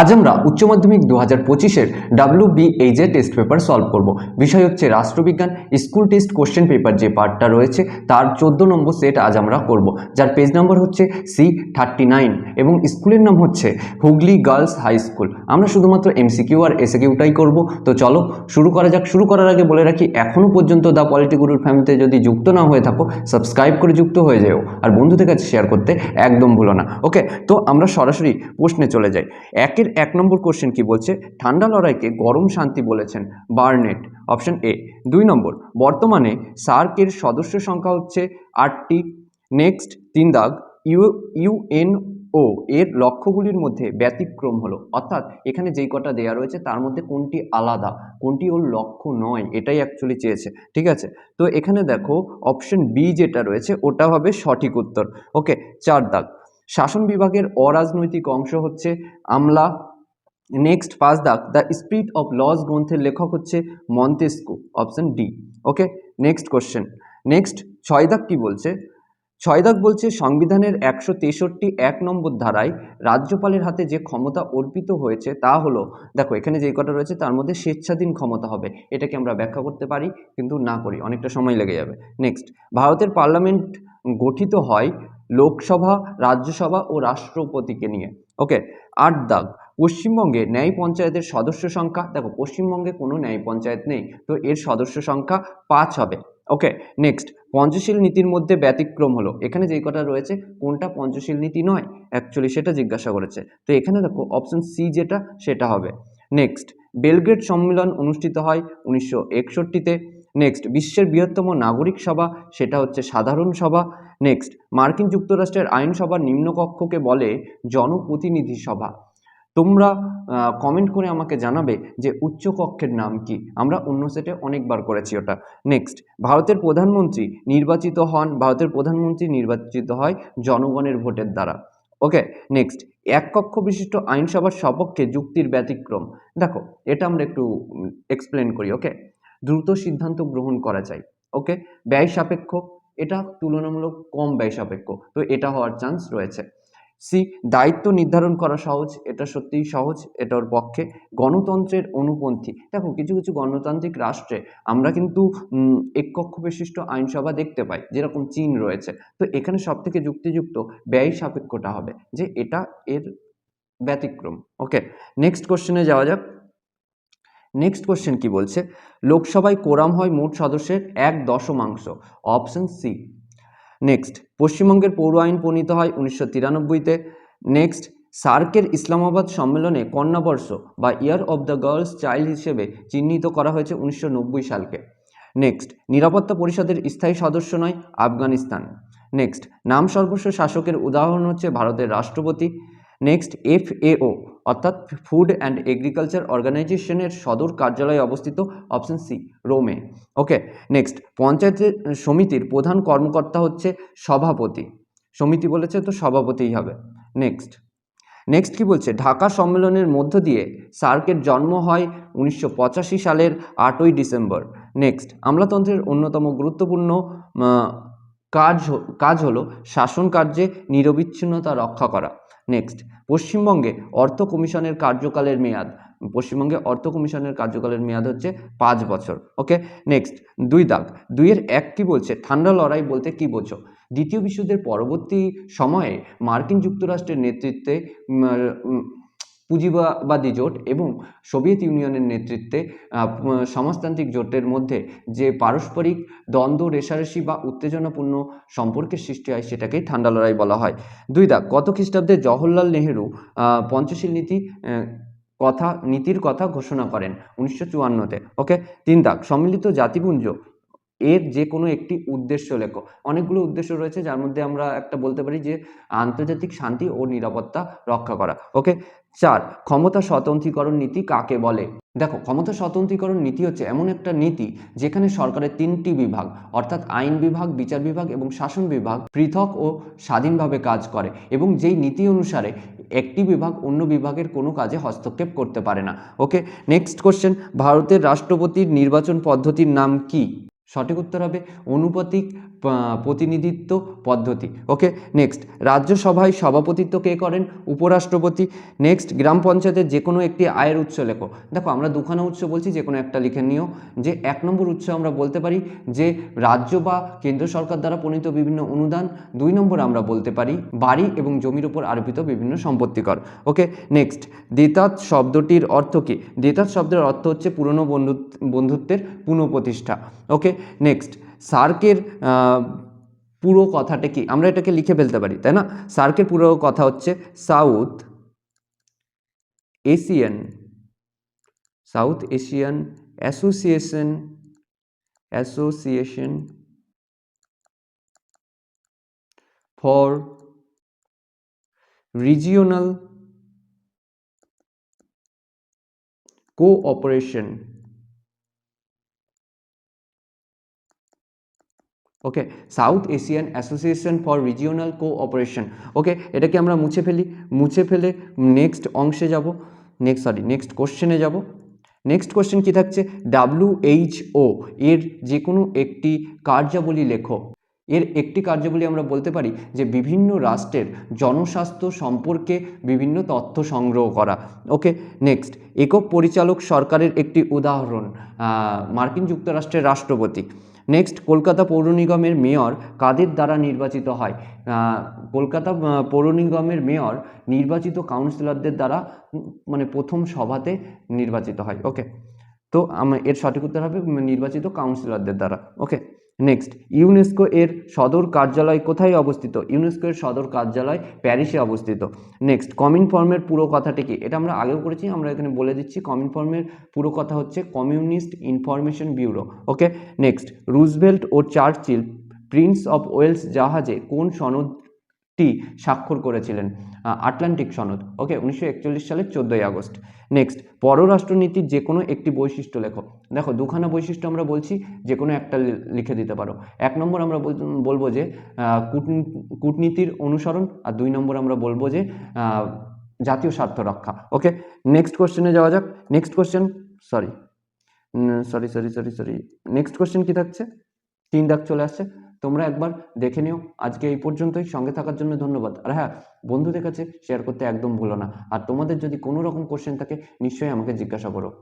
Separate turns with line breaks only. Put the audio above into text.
আজ আমরা উচ্চ মাধ্যমিক দু হাজার পঁচিশের ডাব্লিউ বিএইচএ টেস্ট পেপার সলভ করব। বিষয় হচ্ছে রাষ্ট্রবিজ্ঞান স্কুল টেস্ট কোশ্চেন পেপার যে পার্টটা রয়েছে, তার চোদ্দ নম্বর সেট আজ আমরা করব। যার পেজ নম্বর হচ্ছে সি থার্টি নাইন এবং স্কুলের নাম হচ্ছে হুগলি গার্লস হাই স্কুল আমরা শুধুমাত্র এমসিকিউ আর এসে কিউটাই করব। তো চলো, শুরু করা যাক। শুরু করার আগে বলে রাখি এখনও পর্যন্ত দ্য পলিটিগুরুর ফ্যামিলিতে যদি যুক্ত না হয়ে থাকো সাবস্ক্রাইব করে যুক্ত হয়ে যেও। আর বন্ধুদের কাছে শেয়ার করতে একদম ভুলো না। ওকে তো আমরা সরাসরি প্রশ্নে চলে যাই। একের এক নম্বর কোশ্চেন কি বলছে? ঠান্ডা লড়াইকে গরম শান্তি বলেছেন বার্নেট অপশন এ দুই নম্বর, বর্তমানে সার্কের সদস্য সংখ্যা হচ্ছে আটটি। নেক্সট তিন দাগ, ইউ ইউএনও এর লক্ষ্যগুলির মধ্যে ব্যতিক্রম হলো। অর্থাৎ এখানে যেই কটা দেয়া রয়েছে তার মধ্যে কোনটি আলাদা, কোনটি ওর লক্ষ্য নয়, এটাই অ্যাকচুয়ালি চেয়েছে। ঠিক আছে? তো এখানে দেখো অপশন বি যেটা রয়েছে, ওটা হবে সঠিক উত্তর। ওকে চার দাগ। শাসন বিভাগের অরাজনৈতিক অংশ হচ্ছে আমলা। নেক্সট পাঁচ দাগ দ্য স্পিরিট অফ লস গ্রন্থের লেখক হচ্ছে Montesquieu option D okay next question next ছয় দাগ কী বলছে? ছয় দাগ বলছে, সংবিধানের একশো তেষট্টি এক নম্বর ধারায় রাজ্যপালের হাতে যে ক্ষমতা অর্পিত হয়েছে তা হলো, দেখো, এখানে যে কটা রয়েছে, তার মধ্যে স্বেচ্ছাধীন ক্ষমতা হবে। এটাকে আমরা ব্যাখ্যা করতে পারি, কিন্তু না করি, অনেকটা সময় লেগে যাবে। নেক্সট ভারতের পার্লামেন্ট গঠিত হয় লোকসভা, রাজ্যসভা ও রাষ্ট্রপতিকে নিয়ে। ওকে আট দাগ। পশ্চিমবঙ্গে ন্যায় পঞ্চায়েতের সদস্য সংখ্যা, দেখো পশ্চিমবঙ্গে কোনো ন্যায় পঞ্চায়েত নেই, তো এর সদস্য সংখ্যা পাঁচ হবে। ওকে নেক্সট পঞ্চশীল নীতির মধ্যে ব্যতিক্রম হলো। এখানে যেই কটা রয়েছে, কোনটা পঞ্চশীল নীতি নয়? অ্যাকচুয়ালি সেটা জিজ্ঞাসা করেছে। তো এখানে দেখো অপশন সি যেটা, সেটা হবে। নেক্সট বেলগ্রেড সম্মেলন অনুষ্ঠিত হয় উনিশশো একষট্টিতে। নেক্সট বিশ্বের বৃহত্তম নাগরিক সভা, সেটা হচ্ছে সাধারণ সভা। নেক্সট মার্কিন যুক্তরাষ্ট্রের আইনসভার নিম্নকক্ষকে বলে জনপ্রতিনিধি সভা। তোমরা কমেন্ট করে আমাকে জানাবে যে উচ্চকক্ষের নাম কি। আমরা অন্য সেটে অনেকবার করেছি ওটা। নেক্সট ভারতের প্রধানমন্ত্রী নির্বাচিত হন, ভারতের প্রধানমন্ত্রী নির্বাচিত হয় জনগণের ভোটের দ্বারা। ওকে নেক্সট এক কক্ষ বিশিষ্ট আইনসভার সপক্ষে যুক্তির ব্যতিক্রম। দেখো, এটা আমরা একটু এক্সপ্লেন করি ওকে দ্রুত সিদ্ধান্ত গ্রহণ করা যায় ওকে ব্যয় সাপেক্ষ, এটা তুলনামূলক কম ব্যয় সাপেক্ষ, তো এটা হওয়ার চান্স রয়েছে। সি দায়িত্ব নির্ধারণ করা সহজ, এটা সত্যিই সহজ, এটার পক্ষে। গণতন্ত্রের অনুপন্থী, দেখো কিছু কিছু গণতান্ত্রিক রাষ্ট্রে আমরা কিন্তু এককক্ষ বিশিষ্ট আইনসভা দেখতে পাই, যেরকম চীন রয়েছে, তো এখানে সব থেকে যুক্তিযুক্ত ব্যয় সাপেক্ষটা হবে, যে এটা এর ব্যতিক্রম ওকে নেক্সট কোশ্চেনে যাওয়া যাক। নেক্সট কোশ্চেন কি বলছে? লোকসভায় কোরাম হয় মোট সদস্যের এক দশমাংশ অপশন সি নেক্সট পশ্চিমবঙ্গের পৌর আইন প্রণীত হয় উনিশশো তিরানব্বইতে। নেক্সট সার্কের ইসলামাবাদ সম্মেলনে কন্যাবর্ষ বা year of the girls child হিসেবে চিহ্নিত করা হয়েছে উনিশশো নব্বই সালকে। নেক্সট নিরাপত্তা পরিষদের স্থায়ী সদস্য নয় আফগানিস্তান। নেক্সট নাম সর্বস্ব শাসকের উদাহরণ হচ্ছে ভারতের রাষ্ট্রপতি। নেক্সট এফএও অর্থাৎ ফুড অ্যান্ড এগ্রিকালচার অর্গানাইজেশনের সদর কার্যালয়ে অবস্থিত অপশন সি রোমে ওকে নেক্সট পঞ্চায়েতের সমিতির প্রধান কর্মকর্তা হচ্ছে সভাপতি। সমিতি বলেছে তো সভাপতিই হবে। নেক্সট নেক্সট কি বলছে? ঢাকা সম্মেলনের মধ্য দিয়ে সার্কের জন্ম হয় উনিশশো পঁচাশি সালের আটই ডিসেম্বর। নেক্সট আমলাতন্ত্রের অন্যতম গুরুত্বপূর্ণ কাজ কাজ হলো শাসন কার্যে নিরবিচ্ছিন্নতা রক্ষা করা। নেক্সট পশ্চিমবঙ্গে অর্থ কমিশনের কার্যকালের মেয়াদ। পশ্চিমবঙ্গে অর্থ কমিশনের কার্যকালের মেয়াদ হচ্ছে পাঁচ বছর। ওকে নেক্সট দুই দাগ। দুইয়ের এক কি বলছে? ঠান্ডা লড়াই বলতে কি বোঝো? দ্বিতীয় বিশ্বযুদ্ধের পরবর্তী সময়ে মার্কিন যুক্তরাষ্ট্রের নেতৃত্বে পুঁজিবাদী জোট এবং সোভিয়েত ইউনিয়নের নেতৃত্বে সমাজতান্ত্রিক জোটের মধ্যে যে পারস্পরিক দ্বন্দ্ব, রেশারেশি বা উত্তেজনাপূর্ণ সম্পর্কের সৃষ্টি হয় সেটাকেই ঠান্ডা লড়াই বলা হয়। দুই দাগ, গত খ্রিস্টাব্দে জওহরলাল নেহেরু পঞ্চশীল নীতি কথা, নীতির কথা ঘোষণা করেন উনিশশো চুয়ান্নতে। ওকে? তিন দাগ, সম্মিলিত জাতিপুঞ্জ এর যে কোনো একটি উদ্দেশ্য লেখো। অনেকগুলো উদ্দেশ্য রয়েছে, যার মধ্যে আমরা একটা বলতে পারি যে আন্তর্জাতিক শান্তি ও নিরাপত্তা রক্ষা করা। ওকে? চার, ক্ষমতা স্বতন্ত্রীকরণ নীতি কাকে বলে? দেখো, ক্ষমতা স্বতন্ত্রীকরণ নীতি হচ্ছে এমন একটা নীতি যেখানে সরকারের তিনটি বিভাগ, অর্থাৎ আইন বিভাগ, বিচার বিভাগ এবং শাসন বিভাগ পৃথক ও স্বাধীনভাবে কাজ করে এবং যেই নীতি অনুসারে একটি বিভাগ অন্য বিভাগের কোনো কাজে হস্তক্ষেপ করতে পারে না। ওকে? নেক্সট কোশ্চেন, ভারতের রাষ্ট্রপতির নির্বাচন পদ্ধতির নাম কি? সঠিক উত্তর হবে অনুপাতিক প্রতিনিধিত্ব পদ্ধতি। ওকে নেক্সট রাজ্যসভায় সভাপতিত্ব কে করেন? উপরাষ্ট্রপতি। নেক্সট গ্রাম পঞ্চায়েতের যে কোনো একটি আয়ের উৎস লেখো। দেখো, আমরা দুখানা উৎস বলছি যে কোনো একটা লিখে নিও। যে এক নম্বর উৎস আমরা বলতে পারি, যে রাজ্য বা কেন্দ্র সরকার দ্বারা প্রণীত বিভিন্ন অনুদান। দুই নম্বর আমরা বলতে পারি, বাড়ি এবং জমির উপর আরোপিত বিভিন্ন সম্পত্তিকর। ওকে নেক্সট দেতাত শব্দটির অর্থ কী? দেতাত শব্দের অর্থ হচ্ছে পুরনো বন্ধুত্ব বন্ধুত্বের পুনঃপ্রতিষ্ঠা। ওকে নেক্সট সার্কের পুরো কথাটা কি? আমরা এটাকে লিখে ফেলতে পারি, তাই না? সার্কের পুরো কথা হচ্ছে South Asian South Asian association association for regional cooperation okay South Asian association for regional cooperation okay এটাকে আমরা মুছে ফেলি, মুছে ফেলে নেক্সট অংশে যাব নেক্সট সরি নেক্সট কোশ্চেনে যাব। নেক্সট কোশ্চেন কি থাকছে? ডাব্লিউএইচও এর যে কোনো একটি কার্যাবলী লেখো। এর একটি কার্যাবলী আমরা বলতে পারি যে বিভিন্ন রাষ্ট্রের জনস্বাস্থ্য সম্পর্কে বিভিন্ন তথ্য সংগ্রহ করা। ওকে নেক্সট একক পরিচালক সরকারের একটি উদাহরণ মার্কিন যুক্তরাষ্ট্রের রাষ্ট্রপতি। নেক্সট কলকাতা পৌর নিগমের মেয়র কাদের দ্বারা নির্বাচিত হয়? কলকাতা পৌর নিগমের মেয়র নির্বাচিত কাউন্সিলরদের দ্বারা মানে প্রথম সভাতে নির্বাচিত হয়। ওকে তো, আমার, এর সঠিক উত্তর হবে নির্বাচিত কাউন্সিলরদের দ্বারা। ওকে নেক্সট ইউনেস্কো এর সদর কার্যালয় কোথায় অবস্থিত? ইউনেস্কো এর সদর কার্যালয় প্যারিসে অবস্থিত। নেক্সট কমিন ফর্মের পুরো কথাটি কি? এটা আমরা আগেও করেছি, আমরা এখানে বলে দিচ্ছি কমিন ফর্মের পুরো কথা হচ্ছে communist information bureau okay next Roosevelt O Churchill Prince of Wales জাহাজে কোন সনদটি স্বাক্ষর করেছিলেন আটলান্টিক সনদ। ওকে, উনিশশো একচল্লিশ সালের চোদ্দোই আগস্ট। নেক্সট পররাষ্ট্রনীতির যে কোনো একটি বৈশিষ্ট্য লেখো। দেখো, দুখানা বৈশিষ্ট্য আমরা বলছি, যে কোনো একটা লিখে দিতে পারো। এক নম্বর আমরা বলব যে কূটনীতির অনুসরণ, আর দুই নম্বর আমরা বলব যে জাতীয় স্বার্থ রক্ষা। ওকে নেক্সট কোশ্চেনে যাওয়া যাক। Next question sorry sorry sorry sorry sorry next question কি থাকছে? তিন দাগ চলে আসছে। তোমরা একবার দেখে নিও। আজকে এই পর্যন্তই। সঙ্গে থাকার জন্য ধন্যবাদ। আর হ্যাঁ বন্ধুদের কাছে শেয়ার করতে একদম ভুলো না। আর তোমাদের যদি কোনো রকম কোশ্চেন থাকে, নিশ্চয়ই আমাকে জিজ্ঞাসা করো।